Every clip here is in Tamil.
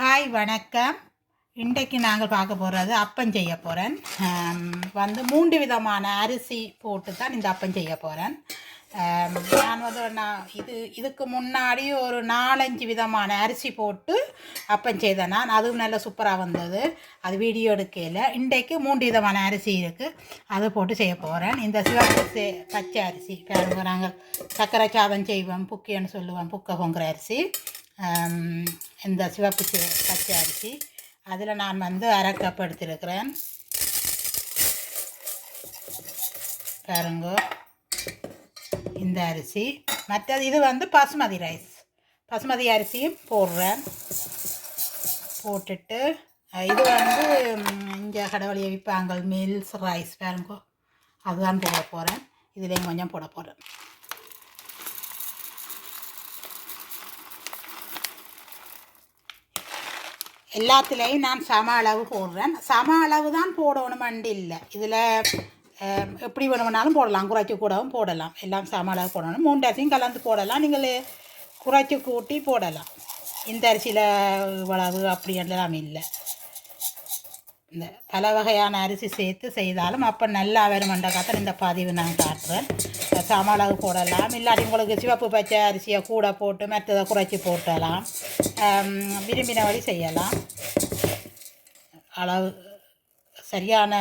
ஹாய் வணக்கம். இன்றைக்கு நாங்கள் பார்க்க போகிறது அப்பம் செய்ய போகிறேன் வந்து மூன்று விதமான அரிசி போட்டு தான் இந்த அப்பம் செய்ய போகிறேன் நான் வந்து நான் இது இதுக்கு முன்னாடி ஒரு நாலஞ்சு விதமான அரிசி போட்டு அப்பம் செய்தேன் நான். அதுவும் நல்ல சூப்பராக வந்தது. அது வீடியோ எடுக்கையில் இன்றைக்கு மூன்று விதமான அரிசி இருக்குது அது போட்டு செய்ய போகிறேன் இந்த சிவப்பு பச்சை அரிசி பாருங்க நாங்கள். சர்க்கரை சாதம் செய்வோம் புக்கின்னு சொல்லுவோம் புக்க பொங்குற அரிசி. இந்த சிவப்பு பச்சை அரிசி. அதில் நான் வந்து அரை கப் எடுத்திருக்கிறேன். பாருங்க. இந்த அரிசி. மற்றது இது வந்து பாசுமதி ரைஸ். பசுமதி அரிசியும் போடுறேன். போட்டுட்டு இது வந்து இங்கே கடவுளியை விற்பாங்க மில்ஸ் ரைஸ். பாருங்கோ. அதுதான் போட போகிறேன் இதுலேயும் கொஞ்சம் போட போகிறேன் எல்லாத்துலேயும் நான் சம அளவு போடுறேன். சம அளவு தான் போடணும் மண்டி இல்லை. இதில் எப்படி வேணுமெனாலும் போடலாம். குறைச்சி கூடவும் போடலாம். எல்லாம் சம அளவு போடணும். மூன்று அரிசியும் கலந்து போடலாம். நீங்கள் குறைச்சி கூட்டி போடலாம். இந்த அரிசியில் இவ்வளவு அப்படி எல்லாம் இல்லை. இந்த பல வகையான அரிசி சேர்த்து செய்தாலும் அப்போ நல்லா வருமென்ற காத்த இந்த பதிவு நான் காட்டுறேன். சம அளவு போடலாம் இல்லாட்டி உங்களுக்கு சிவப்பு பச்சை அரிசியை கூட போட்டு மற்றதை குறைச்சி போட்டலாம் விரும்பின வழி செய்யலாம் அளவு சரியான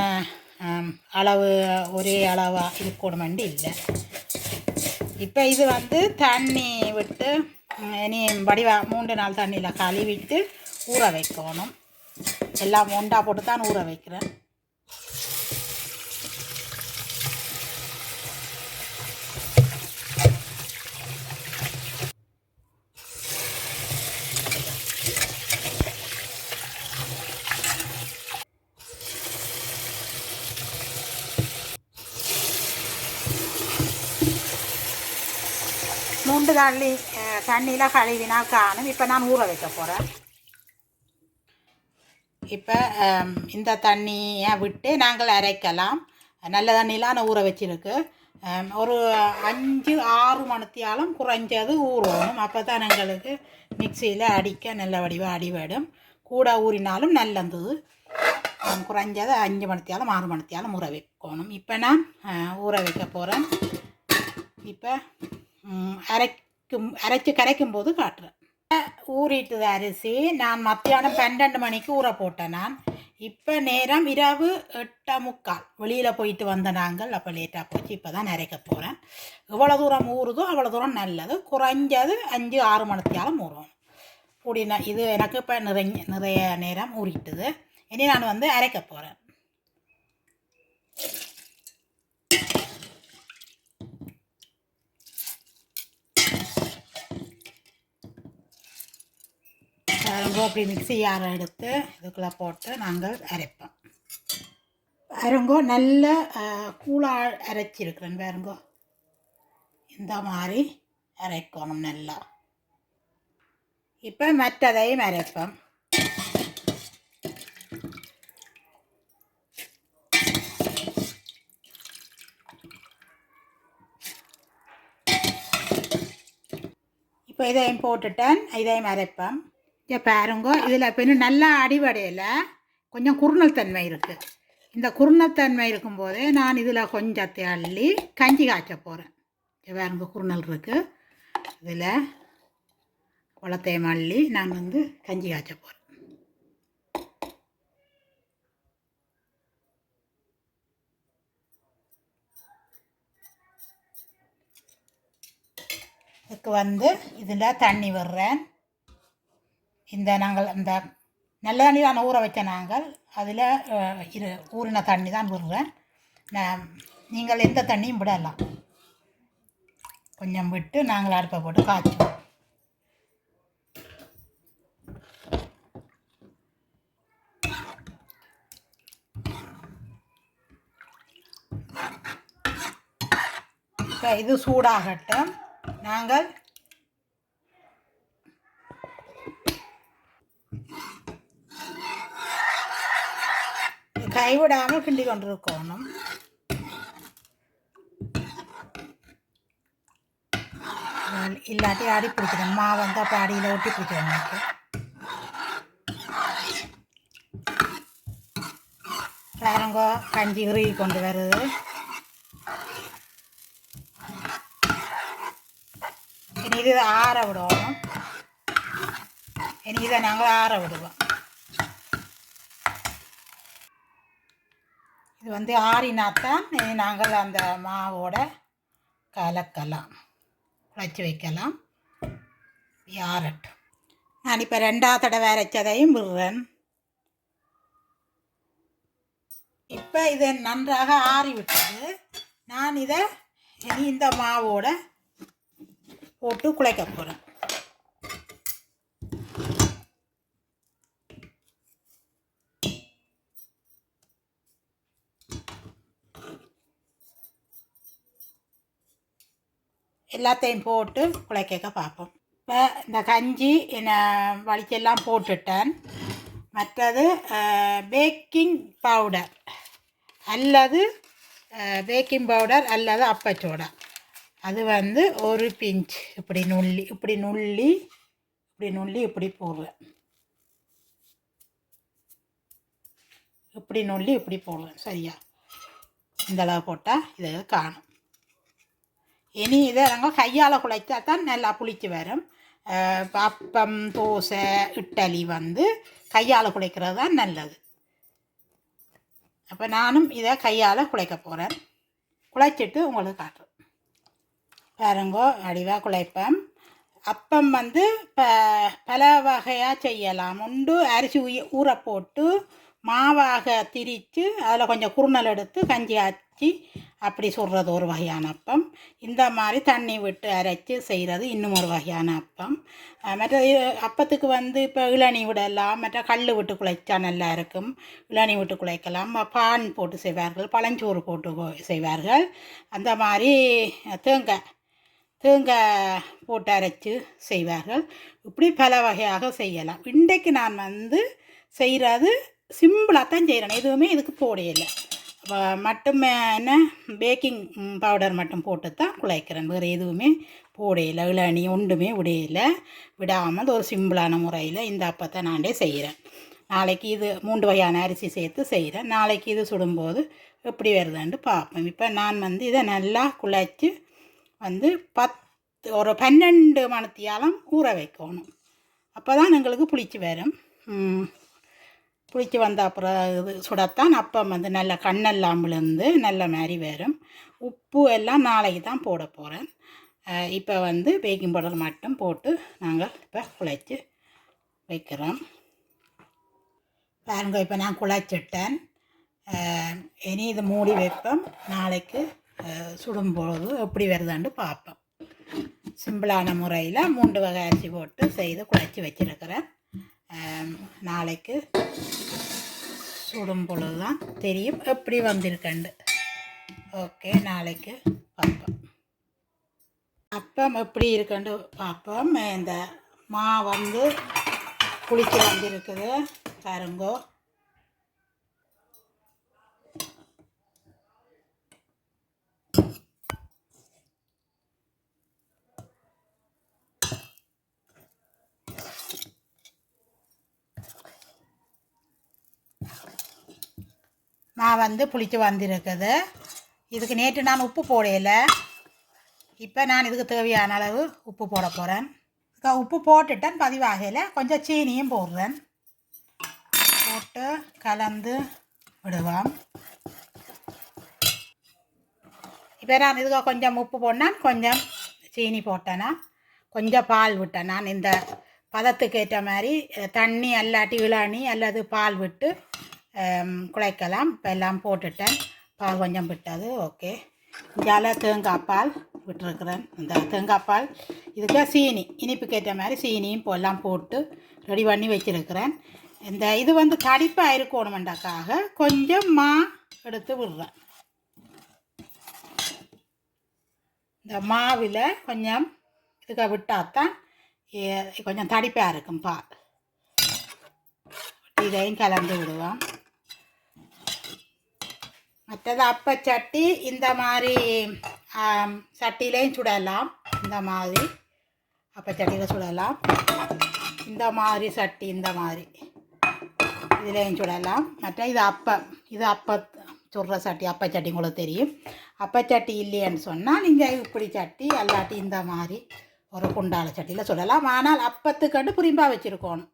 அளவு ஒரே அளவாக இருக்கணுமெண்டு இல்லை இப்போ இது வந்து தண்ணி விட்டு இனி வடிவா மூன்று நாள் தண்ணியில் கழுவிட்டு ஊற வைக்கணும் எல்லாம் ஒண்டா போட்டு தான் ஊற வைக்கிறேன் மூன்று தள்ளி தண்ணியில் கழுவினா காணும் இப்போ நான் ஊற வைக்க போகிறேன் இப்போ இந்த தண்ணியை விட்டு நாங்கள் அரைக்கலாம் நல்ல தண்ணிலாம் ஊற வச்சிருக்கு ஒரு அஞ்சு ஆறு மணித்தியாலும் குறைஞ்சது ஊறணும் அப்போ தான் எங்களுக்கு மிக்சியில் அடிக்க நல்ல வடிவாக அடிவிடும் கூட ஊறினாலும் நல்லது குறைஞ்சது அஞ்சு மணித்தியாலும் ஆறு மணித்தியாலும் ஊற வைக்கணும் இப்போ நான் ஊற வைக்க போகிறேன் இப்போ அரை அரைச்சி கரைக்கும் போது காட்டுறேன். ஊறிட்டுது அரிசி. நான் மத்தியானம் பன்னெண்டு மணிக்கு ஊற போட்டேன். நான் இப்போ நேரம் இரவு எட்டே முக்கால். வெளியில் போயிட்டு வந்த நாங்கள் அப்போ லேட்டாக போச்சு. இப்போ தான் அரைக்க போகிறேன் எவ்வளோ தூரம் ஊறுதோ அவ்வளோ தூரம் நல்லது. குறைஞ்சது அஞ்சு ஆறு மணித்தியாலும் ஊறும் கூடின இது எனக்கு இப்போ நிறைய நிறைய நேரம் ஊறிட்டுது. இனி நான் வந்து அரைக்க போகிறேன் பாருங்கோ அப்படி மிக்ஸி யாரை எடுத்து இதுக்குள்ளே போட்டு நாங்கள் அரைப்போம். அருங்கோ நல்ல கூழாக அரைச்சிருக்கிறேன் பாருங்கோ இந்த மாதிரி அரைக்கணும் நல்லா. இப்போ மற்றதையும் அரைப்போம். இப்போ இதையும் போட்டுட்டேன் இதையும் அரைப்பேன் பாருங்க இதில் இப்போ இன்னும் நல்லா அடிவடையில். கொஞ்சம் குறுநல் தன்மை இருக்குது இந்த குறுநல் தன்மை இருக்கும்போதே நான் இதில் கொஞ்சத்தை அள்ளி கஞ்சி காய்ச்ச போகிறேன் இங்கே பாருங்க குறுநல் இருக்குது இதில் குளத்தையும் அள்ளி நான் வந்து கஞ்சி காய்ச்ச போகிறேன் இதுக்கு வந்து இதில் தண்ணி விடுறேன். இந்த நாங்கள் இந்த நல்ல தண்ணி தான் ஊற வைத்த நாங்கள். அதில் இரு ஊறின தண்ணி தான் விடுறேன். நான் நீங்கள் எந்த தண்ணியும் விடலாம். கொஞ்சம் விட்டு நாங்கள் அடுப்பை போட்டு காய்ச்சுவோம். இப்போ இது சூடாகட்டும். நாங்கள் കൈവിടാமல் കിണ്ടി കൊണ്ടിരിക്കണം இல்லாட்டி ஆடி பிடிக்கணும் மா வந்தால் பாடியில் ஒட்டி பிடிக்கணும் எனக்கு வேறங்கோ கஞ்சி உருகி கொண்டு வருது இனி இது ஆற விடுவோம் இனி இதை நாங்கள் ஆற விடுவோம் இது வந்து ஆறினாத்தான் நாங்கள் அந்த மாவோட கலக்கலாம். குழச்சி வைக்கலாம். ஆறட்டும் நான் இப்போ ரெண்டாவது தடவை அரைச்சதையும் விடுறேன். இப்போ இதை நன்றாக ஆறிவிட்டது. நான் இதை இனி இந்த மாவோட போட்டு குழைக்க போகிறேன் எல்லாத்தையும் போட்டு குழைக்க பார்ப்போம். இப்போ இந்த கஞ்சி என்ன வலிக்கெல்லாம் போட்டுட்டேன். மற்றது பேக்கிங் பவுடர் அல்லது பேக்கிங் பவுடர் அல்லது அப்பச்சோடா. அது வந்து ஒரு பிஞ்ச். இப்படி நுள்ளி இப்படி நுள்ளி இப்படி நுள்ளி இப்படி போடுவேன். இப்படி நுள்ளி இப்படி போடுவேன். சரியா? இந்த அளவு போட்டால் இதை காணும். இனி இதை நாங்கள் கையால் குழைச்சா தான் நல்லா புளிச்சு வரும் அப்பம் தோசை இட்டலி வந்து கையால் குழைக்கிறது தான் நல்லது அப்போ நானும் இதை கையால் குழைக்க போகிறேன் குழைச்சிட்டு உங்களுக்கு காட்டுறேன் பாருங்கோ அடிவாக குழைப்பேன் அப்பம் வந்து ப பல வகையாக செய்யலாம் உண்டு அரிசி ஊ ஊற போட்டு மாவாக திரித்து அதில் கொஞ்சம் குறுநல் எடுத்து கஞ்சி ஆச்சி அப்படி சுடுறது ஒரு வகையான அப்பம். இந்த மாதிரி தண்ணி விட்டு அரைச்சி செய்கிறது இன்னும் ஒரு வகையான அப்பம். மற்ற அப்பத்துக்கு வந்து இப்போ இளநி விடலாம் மற்ற கல் விட்டு குழைச்சா நல்லா இருக்கும். இளநி விட்டு குழைக்கலாம். பான் போட்டு செய்வார்கள் பழஞ்சோறு போட்டு செய்வார்கள். அந்த மாதிரி தேங்காய் தேங்காய் போட்டு அரைச்சு செய்வார்கள். இப்படி பல வகையாக செய்யலாம். இன்றைக்கு நான் வந்து செய்கிறது சிம்பிளாக தான் செய்கிறேன் எதுவுமே இதுக்கு போடையில்லை மட்டும் என்ன? பேக்கிங் பவுடர் மட்டும் போட்டு தான் குழைக்கிறேன். வேறு எதுவுமே போடையில இளநி ஒன்றுமே விடையில விடாமல் ஒரு சிம்பிளான முறையில் இந்த அப்பத்தை நானே செய்கிறேன் நாளைக்கு இது மூன்று வகையான அரிசி சேர்த்து செய்கிறேன் நாளைக்கு இது சுடும்போது எப்படி வருதுன்ட்டு பார்ப்போம். இப்போ நான் வந்து இதை நல்லா குழைச்சி வந்து பத்து ஒரு பன்னெண்டு மணத்தியாலம் ஊற வைக்கணும். அப்போ தான் எங்களுக்கு புளிச்சு வரும். ம், வந்த அப்புறம் இது சுடத்தான் அப்பம் வந்து நல்ல கண்ணெல்லாம் விழுந்து நல்ல மாதிரி வரும். உப்பு எல்லாம் நாளைக்கு தான் போட போகிறேன் இப்போ வந்து பேக்கிங் பவுடர் மட்டும் போட்டு நாங்கள் இப்போ குழைச்சி வைக்கிறோம். பாருங்க இப்போ நான் குழைச்சிட்டேன். இனி இது மூடி வைப்போம். நாளைக்கு சுடும்பொழுது எப்படி வருதான்னு பார்ப்போம். சிம்பிளான முறையில் மூன்று வகை அரிசி போட்டு செய்து குழைச்சி வச்சிருக்கிறேன். நாளைக்கு சுடும் பொழுது தான் தெரியும் எப்படி வந்திருக்கண்டு. ஓகே நாளைக்கு பார்ப்போம். அப்பம் எப்படி இருக்குன்னு பார்ப்போம். இந்த மா வந்து குளிக்க வந்திருக்குது. பாருங்கோ. நான் வந்து புளிச்சு வந்திருக்குது. இதுக்கு நேற்று நான் உப்பு போடையில இப்போ நான் இதுக்கு தேவையான அளவு உப்பு போட போகிறேன் உப்பு போட்டுட்டேன் பதிவாகையில் கொஞ்சம் சீனியும் போடுறேன். போட்டு கலந்து விடுவோம். இப்போ நான் இதுக்கு கொஞ்சம் உப்பு போடேன் கொஞ்சம் சீனி போட்டேன்னா கொஞ்சம் பால் விட்டேன் நான் இந்த பதத்துக்கு ஏற்ற மாதிரி தண்ணி அல்லாட்டி இளநீ அல்லது பால் விட்டு குழைக்கலாம் இப்போ எல்லாம் போட்டுட்டேன் பால் கொஞ்சம் விட்டது ஓகே இதால் தேங்காய் பால் விட்டுருக்குறேன் இந்த தேங்காய் பால் இதுக்கு சீனி இனிப்புக்கு ஏற்ற மாதிரி சீனியும் இப்போ எல்லாம் போட்டு ரெடி பண்ணி வச்சுருக்கிறேன் இந்த இது வந்து தடிப்பாக இருக்கணுமெண்டாக்காக கொஞ்சம் மா எடுத்து விடுறேன் இந்த மாவில் கொஞ்சம் இதுக்கு விட்டாத்தான் ஏ- கொஞ்சம் தடிப்பாக இருக்கும் பால் இதையும் கலந்து விடுவோம் மற்றது அப்பச்சட்டி இந்த மாதிரி சட்டிலையும் சுடலாம். இந்த மாதிரி. அப்பச்சட்டியில் சுடலாம். இந்த மாதிரி சட்டி இந்த மாதிரி. இதுலேயும் சுடலாம். மற்ற இது அப்பம் இது அப்ப சுடுற சட்டி அப்பச்சட்டி உங்களுக்கு தெரியும். அப்பச்சட்டி இல்லையேன்னு சொன்னால் நீங்கள் இப்படி சட்டி அல்லாட்டி இந்த மாதிரி ஒரு குண்டால சட்டியில் சுடலாம். ஆனால் அப்பத்துக்கண்டு புரிம்பாக வச்சுருக்கணும்.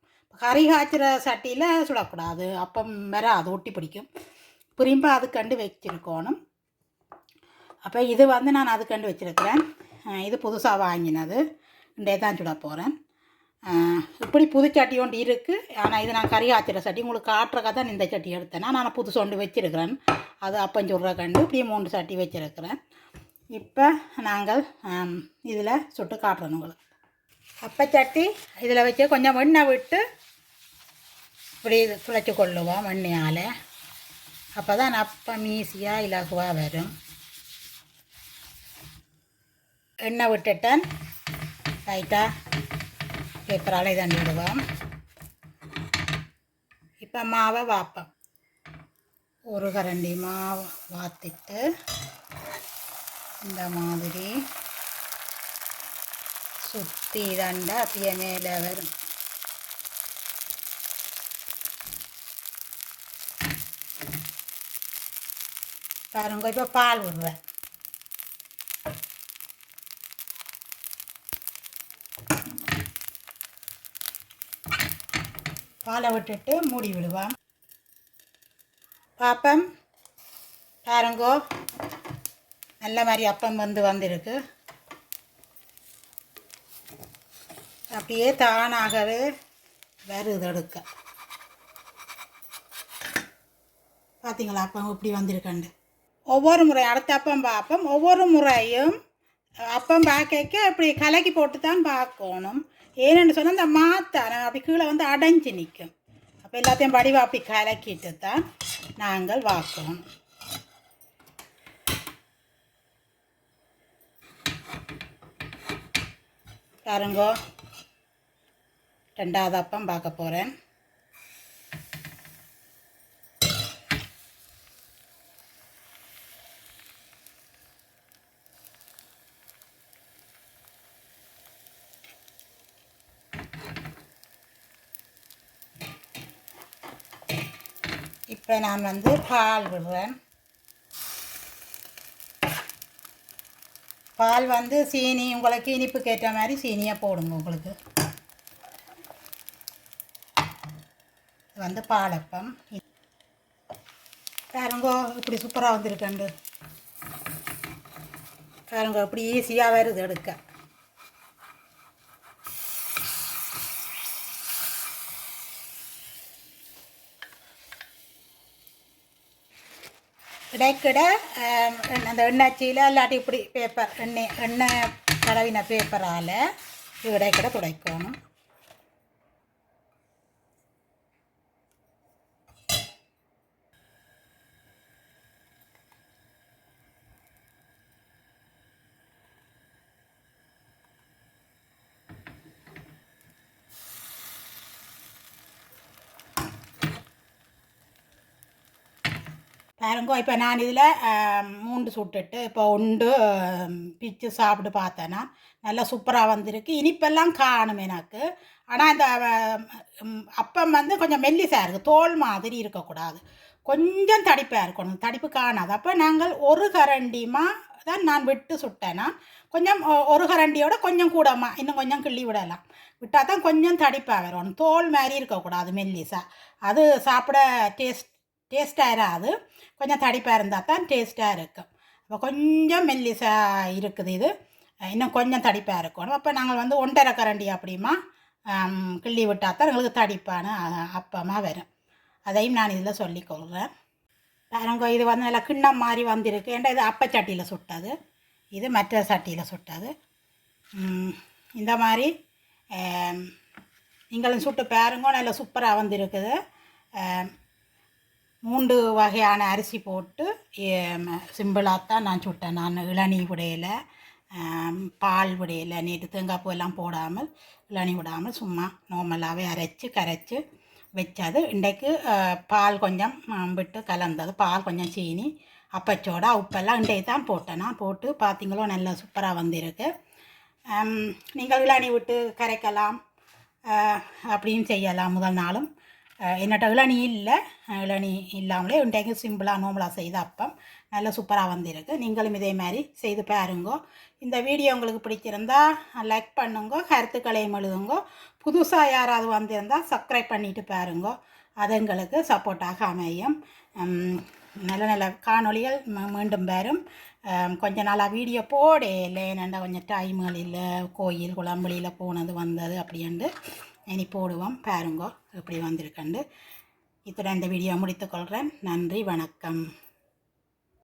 கறி காய்ச்சிற சட்டியில் சுடக்கூடாது. அப்பம் வேற அது ஒட்டி பிடிக்கும். திரும்ப அது கண்டு வச்சிருக்கணும். அப்போ இது வந்து நான் அது கண்டு வச்சுருக்கிறேன். இது புதுசாக வாங்கினது. இண்டே தான் சுட போகிறேன் இப்படி புது சட்டி ஒன்று இருக்குது ஆனால் இது நான் கறி ஆச்சிர சட்டி. உங்களுக்கு காட்டுறக்கா தான் இந்த சட்டி எடுத்தேன். நான் புதுசு ஒன்று வச்சுருக்கிறேன். அது அப்பம் சுடுற கண்டு. இப்படி மூன்று சட்டி வச்சுருக்கிறேன். இப்போ நாங்கள் இதில் சுட்டு காட்டுறோம் உங்களுக்கு. அப்பச்சட்டி இதில் வச்சு கொஞ்சம் எண்ணெய் விட்டு இப்படி சுழைச்சி கொள்ளுவோம் வெண்ணையால். அப்போ தான் அப்பம் ஈஸியாக இலகுவாக வரும். எண்ணெய் விட்டுட்டேன். லைட்டாக பேப்பரால் இதை விடுவோம் இப்போ மாவை வாப்போம். ஒரு கரண்டி மாவு வாத்திட்டு இந்த மாதிரி சுற்றி தண்டா அப்படியே மேலே வரும். பாருங்க இப்போ பால் விடுவேன் பாலை விட்டுட்டு மூடி விடுவோம் பாப்பம் பாருங்கோ நல்ல மாதிரி அப்பம் வந்து வந்திருக்கு அப்படியே தானாகவே வருது எடுக்க பார்த்தீங்களா அப்பம் இப்படி வந்திருக்கண்டு ஒவ்வொரு முறை அடுத்த அப்பம் பார்ப்போம். ஒவ்வொரு முறையும் அப்பம் பார்க்க அப்படி கலக்கி போட்டு தான் பார்க்கணும். ஏன்னு சொன்னால் இந்த மாத்தான அப்படி கீழே வந்து அடைஞ்சு நிற்கும். அப்போ எல்லாத்தையும் வடிவா அப்படி கலக்கிட்டு தான் நாங்கள் வாக்கணும் பாருங்கோ ரெண்டாவது அப்பம் பார்க்க போகிறேன் இப்போ நான் வந்து பால் விடுவேன் பால் வந்து சீனி உங்களுக்கு இனிப்புக்கு ஏற்ற மாதிரி சீனியாக போடுங்க உங்களுக்கு. இது வந்து பாலப்பம். பாருங்கோ இப்படி சூப்பராக வந்திருக்கண்டு பாருங்க இப்படி ஈஸியாக வருது எடுக்க. இடைக்கிட அந்த எண்ணெய்ச்சியில் இல்லாட்டி இப்படி பேப்பர் எண்ணெய் எண்ணெய் கடவின பேப்பரால் இடைக்கிட துடைக்கணும். பாருங்க இப்போ நான் இதில் மூண்டு சுட்டுட்டு இப்போ உண்டு பிச்சு சாப்பிட்டு பார்த்தேன்னா நல்லா சூப்பராக வந்திருக்கு. இனிப்பெல்லாம் காணும் எனக்கு. ஆனால் இந்த அப்பம் வந்து கொஞ்சம் மெல்லிசாக இருக்குது தோல் மாதிரி இருக்கக்கூடாது. கொஞ்சம் தடிப்பாக இருக்கணும். தடிப்பு காணாது. அப்போ நாங்கள் ஒரு கரண்டிமா தான் நான் விட்டு சுட்டேன்னா கொஞ்சம் ஒரு கரண்டியோட கொஞ்சம் கூடமா இன்னும் கொஞ்சம் கிள்ளி விடலாம். விட்டால் தான் கொஞ்சம் தடிப்பாக வரும் தோல் மாதிரி இருக்கக்கூடாது மெல்லிசா. அது சாப்பிட டேஸ்ட் டேஸ்ட்டாக இராது கொஞ்சம் தடிப்பாக இருந்தால் தான் டேஸ்ட்டாக இருக்கும். அப்போ கொஞ்சம் மெல்லிசாக இருக்குது இது. இன்னும் கொஞ்சம் தடிப்பாக இருக்கணும். அப்போ நாங்கள் வந்து ஒன்றரை கரண்டி அப்படிமா கிள்ளி விட்டால் தான் எங்களுக்கு தடிப்பான அப்பமாக வரும். அதையும் நான் இதில் சொல்லிக்கொள்கிறேன் பாருங்க இது வந்து நல்லா கிண்ணம் மாதிரி வந்திருக்கு. ஏன்டா இது அப்பச்சட்டியில் சுட்டது? இது மற்ற சட்டியில் சுட்டது. இந்த மாதிரி நீங்களும் சுட்டு பாருங்க நல்லா சூப்பராக வந்திருக்குது. மூன்று வகையான அரிசி போட்டு சிம்பிளாக தான் நான் சுட்டேன். நான் இளநீ விடையில் பால் விடையில் நேற்று தேங்காய் பூவெல்லாம் போடாமல் இளநீ விடாமல் சும்மா நார்மலாகவே அரைச்சி கரைச்சி வச்சது. இன்றைக்கு பால் கொஞ்சம் விட்டு கலந்தது. பால் கொஞ்சம் சீனி அப்பச்சோட உப்பெல்லாம் இன்றைக்கு தான் போட்டேன். நான் போட்டு பார்த்தீங்களோ நல்லா சூப்பராக வந்திருக்கு. நீங்கள் இளநீ விட்டு கரைக்கலாம் அப்படின்னு செய்யலாம் முதல் நாளும். என்னட்ட இளநி இல்லை. இளநி இல்லாமலே இன்றைக்கு சிம்பிளாக நோம்பலாக செய்த அப்பம். நல்ல சூப்பராக வந்திருக்கு. நீங்களும் இதே மாதிரி செய்து பாருங்கோ. இந்த வீடியோ உங்களுக்கு பிடிச்சிருந்தா லைக் பண்ணுங்க. கருத்துக்களையும் எழுதுங்க. புதுசாக யாராவது வந்திருந்தால் சப்ஸ்கிரைப் பண்ணிவிட்டு பாருங்கோ. அது எங்களுக்கு சப்போர்ட்டாக அமையும். நல்ல நல்ல காணொளிகள் மீண்டும் வரும். கொஞ்ச நாளாக வீடியோ போடே இல்லை என்னண்டா கொஞ்சம் டைம்கள் இல்லை கோயில் குளம்பலியில் போனது வந்தது அப்படின்ட்டு இனி போடுவோம். பாருங்கோ எப்படி வந்திருக்கண்டு. இத்துடன் இந்த வீடியோ முடித்துக்கொள்கிறேன். நன்றி வணக்கம்.